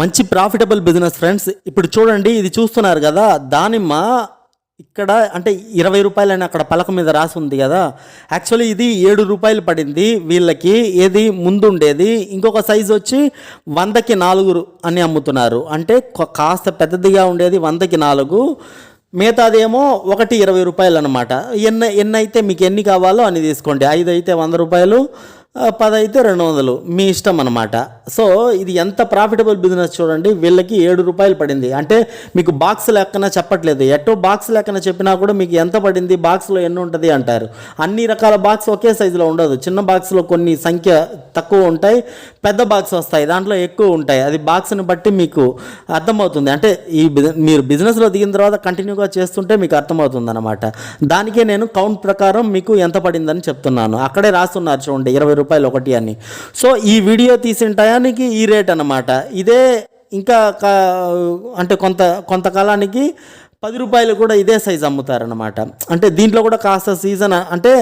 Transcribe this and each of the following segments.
మంచి profitable business friends ఇప్పుడు చూడండి ఇది చూస్తున్నారు కదా దానిమ్మ ఇక్కడ అంటే ఇరవై రూపాయలని అక్కడ పలక మీద రాసి ఉంది కదా. యాక్చువల్లీ ఇది ఏడు రూపాయలు పడింది. వీళ్ళకి ఏది ముందుండేది ఇంకొక సైజు వచ్చి వందకి నాలుగు అని అమ్ముతున్నారు. అంటే కాస్త పెద్దదిగా ఉండేది వందకి నాలుగు. మిగతాదేమో ఒకటి ఇరవై రూపాయలు అనమాట ఎన్ని ఎన్ని అయితే మీకు ఎన్ని కావాలో అన్ని తీసుకోండి. ఐదు అయితే వంద రూపాయలు పది అయితే రెండు వందలు మీ ఇష్టం అనమాట సో ఇది ఎంత ప్రాఫిటబుల్ బిజినెస్ చూడండి వీళ్ళకి ఏడు రూపాయలు పడింది. అంటే మీకు బాక్స్ లెక్కన చెప్పట్లేదు. ఎటో బాక్స్ లెక్కన చెప్పినా కూడా మీకు ఎంత పడింది బాక్స్లో ఎన్ని ఉంటుంది అంటారు. అన్ని రకాల బాక్స్ ఒకే సైజులో ఉండదు. చిన్న బాక్స్లో కొన్ని సంఖ్య తక్కువ ఉంటాయి పెద్ద బాక్స్ వస్తాయి. దాంట్లో ఎక్కువ ఉంటాయి. అది బాక్స్ని బట్టి మీకు అర్థమవుతుంది. అంటే ఈ మీరు బిజినెస్లో దిగిన తర్వాత కంటిన్యూగా చేస్తుంటే మీకు అర్థమవుతుంది అనమాట దానికే నేను కౌంట్ ప్రకారం మీకు ఎంత పడిందని చెప్తున్నాను. అక్కడే రాస్తున్నారు చూడండి ఇరవై రూపాయలు ఒకటి అని. సో ఈ వీడియో తీసిన టయానికి ఈ రేట్ అనమాట ఇదే ఇంకా అంటే కొంత కొంతకాలానికి పది రూపాయలు కూడా ఇదే సైజ్ అమ్ముతారనమాట అంటే దీంట్లో కూడా కాస్త సీజన్ అంటే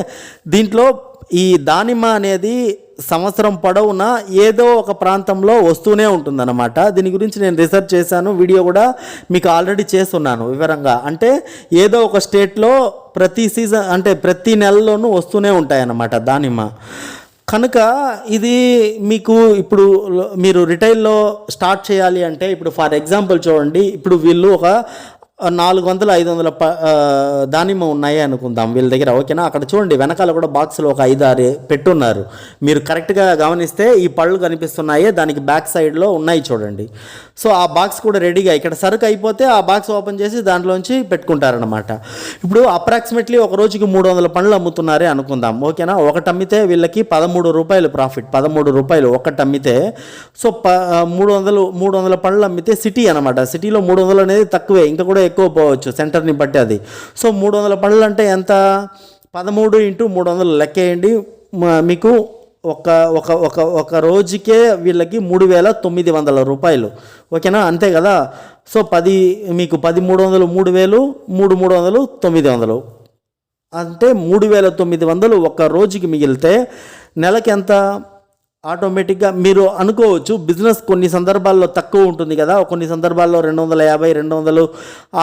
దీంట్లో ఈ దానిమ్మ అనేది సంవత్సరం పొడవునా ఏదో ఒక ప్రాంతంలో వస్తూనే ఉంటుందన్నమాట. దీని గురించి నేను రీసెర్చ్ చేశాను వీడియో కూడా మీకు ఆల్రెడీ చేస్తున్నాను వివరంగా. అంటే ఏదో ఒక స్టేట్లో ప్రతి సీజన్ అంటే ప్రతి నెలలోనూ వస్తూనే ఉంటాయన్నమాట దానిమ్మ. కనుక ఇది మీకు ఇప్పుడు మీరు రిటైల్లో స్టార్ట్ చేయాలి అంటే ఇప్పుడు ఫర్ ఎగ్జాంపుల్ చూడండి ఇప్పుడు వీళ్ళు ఒక నాలుగు వందలు ఐదు వందల ప దానిమ్మ ఉన్నాయి అనుకుందాం వీళ్ళ దగ్గర ఓకేనా? అక్కడ చూడండి వెనకాల కూడా బాక్స్లో ఒక ఐదు ఆరు పెట్టున్నారు. మీరు కరెక్ట్గా గమనిస్తే ఈ పళ్ళు కనిపిస్తున్నాయి దానికి బ్యాక్ సైడ్లో ఉన్నాయి చూడండి. సో ఆ బాక్స్ కూడా రెడీగా ఇక్కడ సరుకు అయిపోతే ఆ బాక్స్ ఓపెన్ చేసి దాంట్లోంచి పెట్టుకుంటారనమాట ఇప్పుడు అప్రాక్సిమేట్లీ ఒక రోజుకి మూడు వందల పండ్లు అమ్ముతున్నారే అనుకుందాం ఓకేనా? ఒకటి అమ్మితే వీళ్ళకి పదమూడు రూపాయలు ప్రాఫిట్ పదమూడు రూపాయలు ఒకటి అమ్మితే సో ప మూడు వందలు మూడు వందల పండ్లు అమ్మితే సిటీ అనమాట సిటీలో మూడు వందలు అనేది తక్కువే ఇంకా కూడా ఎక్కువ పోవచ్చు సెంటర్ని బట్టి అది. సో మూడు వందల పండ్లు అంటే ఎంత? పదమూడు ఇంటూ మూడు వందలు లెక్కేయండి. మీకు ఒక ఒక ఒక ఒక రోజుకే వీళ్ళకి మూడు వేల తొమ్మిది వందల రూపాయలు. ఓకేనా? అంతే కదా? సో పది మీకు పది మూడు వందలు మూడు వేలు మూడు మూడు వందలు తొమ్మిది వందలు. అంటే మూడు వేల తొమ్మిది వందలు ఒక్క రోజుకి మిగిలితే నెలకి ఎంత? ఆటోమేటిక్గా మీరు అనుకోవచ్చు బిజినెస్ కొన్ని సందర్భాల్లో తక్కువ ఉంటుంది కదా. కొన్ని సందర్భాల్లో రెండు వందల యాభై రెండు వందలు.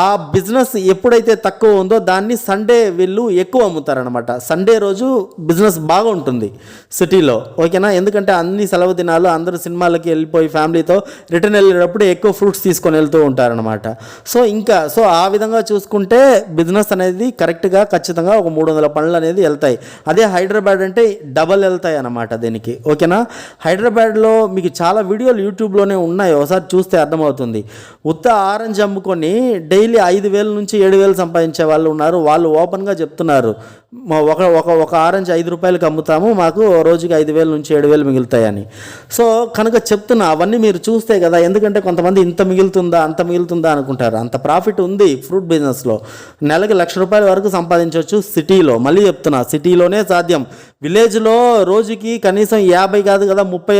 ఆ బిజినెస్ ఎప్పుడైతే తక్కువ ఉందో దాన్ని సండే వీళ్ళు ఎక్కువ అమ్ముతారనమాట సండే రోజు బిజినెస్ బాగుంటుంది సిటీలో. ఓకేనా? ఎందుకంటే అన్ని సెలవు దినాలు అందరూ సినిమాలకి వెళ్ళిపోయి ఫ్యామిలీతో రిటర్న్ వెళ్ళేటప్పుడు ఎక్కువ ఫ్రూట్స్ తీసుకొని వెళ్తూ ఉంటారనమాట సో ఇంకా సో ఆ విధంగా చూసుకుంటే బిజినెస్ అనేది కరెక్ట్గా ఖచ్చితంగా ఒక మూడు వందల పనులు అనేది వెళ్తాయి. అదే హైదరాబాద్ అంటే డబల్ వెళ్తాయి అన్నమాట దీనికి. ఓకేనా? హైదరాబాద్లో మీకు చాలా వీడియోలు యూట్యూబ్లోనే ఉన్నాయి. ఒకసారి చూస్తే అర్థమవుతుంది. ఉత్త ఆరెంజ్ అమ్ముకొని డైలీ ఐదు వేల నుంచి ఏడు వేలు సంపాదించే వాళ్ళు ఉన్నారు. వాళ్ళు ఓపెన్గా చెప్తున్నారు. మా ఒక ఒక ఒక ఆరెంజ్ ఐదు రూపాయలకి అమ్ముతాము. మాకు రోజుకి ఐదు వేల నుంచి ఏడు వేలు మిగులుతాయని. సో కనుక చెప్తున్నా అవన్నీ మీరు చూస్తే కదా ఎందుకంటే కొంతమంది ఇంత మిగులుతుందా అంత మిగులుతుందా అనుకుంటారు. అంత ప్రాఫిట్ ఉంది ఫ్రూట్ బిజినెస్లో. నెలకి లక్ష రూపాయల వరకు సంపాదించవచ్చు సిటీలో. మళ్ళీ చెప్తున్నా సిటీలోనే సాధ్యం. విలేజ్లో రోజుకి కనీసం యాభై కాదు కదా ముప్పై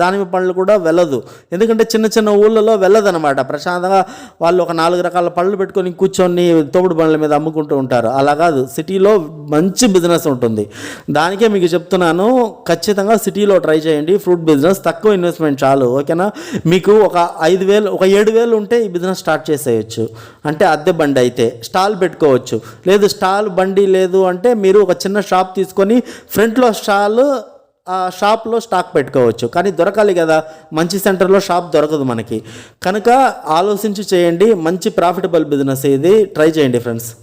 దానిమ్మ పండ్లు కూడా వెళ్ళదు. ఎందుకంటే చిన్న చిన్న ఊళ్ళలో వెళ్ళదన్నమాట. ప్రశాంతంగా వాళ్ళు ఒక నాలుగు రకాల పళ్ళు పెట్టుకొని కూర్చొని తోపుడు బండ్ల మీద అమ్ముకుంటూ ఉంటారు. అలా కాదు సిటీలో మంచి బిజినెస్ ఉంటుంది. దానికే మీకు చెప్తున్నాను ఖచ్చితంగా సిటీలో ట్రై చేయండి. ఫ్రూట్ బిజినెస్ తక్కువ ఇన్వెస్ట్మెంట్ చాలు ఓకేనా? మీకు ఒక ఐదు వేలు ఒక ఏడు వేలు ఉంటే ఈ బిజినెస్ స్టార్ట్ చేసేయచ్చు. అంటే అద్దె బండి అయితే స్టాల్ పెట్టుకోవచ్చు. లేదు స్టాల్ బండి లేదు అంటే మీరు ఒక చిన్న షాప్ తీసుకొని ఫ్రంట్లో స్టాల్ ఆ షాప్లో స్టాక్ పెట్టుకోవచ్చు. కానీ దొరకాలి కదా. మంచి సెంటర్లో షాప్ దొరకదు మనకి. కనుక ఆలోచించి చేయండి. మంచి ప్రాఫిటబుల్ బిజినెస్ ఇది. ట్రై చేయండి ఫ్రెండ్స్.